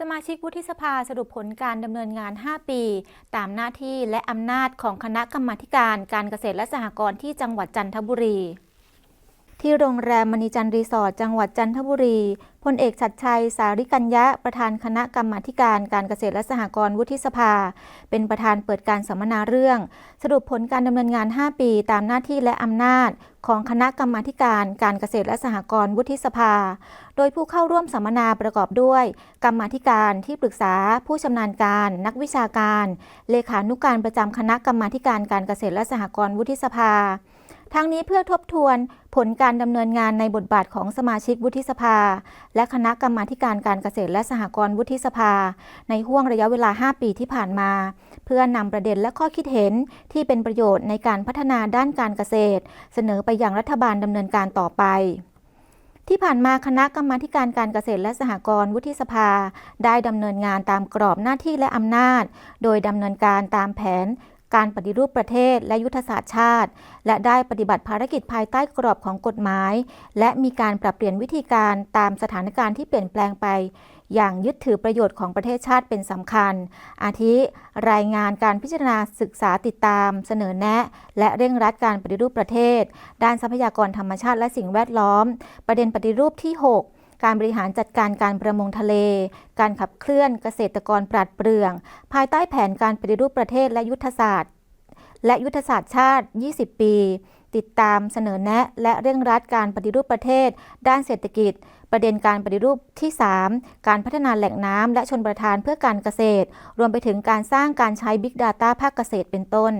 สมาชิกวุฒิสภาสรุปผลการดำเนินงาน 5 ปี ตามหน้าที่และอำนาจของคณะกรรมาการการเกษตรและสหกรณ์ที่จังหวัดจันทบุรี ที่โรงแรมมณีจันทร์รีสอร์ทจังหวัดจันทบุรีพลเอกชัดชัย สาริกัญญะ ประธานคณะกรรมาการการเกษตรและสหกรณ์วุฒิสภา เป็นประธานเปิดการสัมมนาเรื่อง สรุปผลการดำเนินงาน 5 ปี ตามหน้าที่และอำนาจ ของคณะกรรมาการการเกษตรและสหกรณ์วุฒิสภา โดยผู้เข้าร่วมสัมมนาประกอบด้วย กรรมาธิการที่ปรึกษา ผู้ชำนาญการ นักวิชาการ เลขานุการประจำคณะกรรมาการการเกษตรและสหกรณ์วุฒิสภา ทั้งนี้เพื่อทบทวนผลการดำเนินงานในบทบาทของสมาชิกวุฒิสภา และคณะกรรมาการการเกษตรและสหกรณ์วุฒิสภา ในห่วงระยะเวลา 5 ปีที่ผ่านมา เพื่อนำประเด็นและข้อคิดเห็นที่เป็นประโยชน์ในการพัฒนาด้านการเกษตร เสนอไปยังรัฐบาลดำเนินการต่อไปที่ผ่านมาคณะกรรมาการการเกษตรและสหกรณ์วุฒิสภา ได้ดำเนินงานตามกรอบหน้าที่และอำนาจ โดยดำเนินการตามแผน การปฏิรูปประเทศและยุทธศาสตร์ชาติ และได้ปฏิบัติภารกิจภายใต้กรอบของกฎหมาย และมีการปรับเปลี่ยนวิธีการตามสถานการณ์ที่เปลี่ยนแปลงไป อย่างยึดถือประโยชน์ของประเทศชาติเป็นสำคัญ อาทิ รายงานการพิจารณาศึกษาติดตาม เสนอแนะ และเร่งรัดการปฏิรูปประเทศ ด้านทรัพยากรธรรมชาติและสิ่งแวดล้อม ประเด็นปฏิรูปที่ 6 การบริหารจัดการการประมงทะเล การขับเคลื่อนเกษตรกรปราดเปรื่อง ภายใต้แผนการปฏิรูปประเทศและยุทธศาสตร์ และยุทธศาสตร์ชาติ 20 ปี ติดตามเสนอแนะ และเร่งรัดการปฏิรูปประเทศ ด้านเศรษฐกิจ ประเด็นการปฏิรูปที่ 3 การพัฒนาแหล่งน้ำและชนประทานเพื่อการเกษตร รวมไปถึงการสร้างการใช้ Big Data ภาคเกษตรเป็นต้น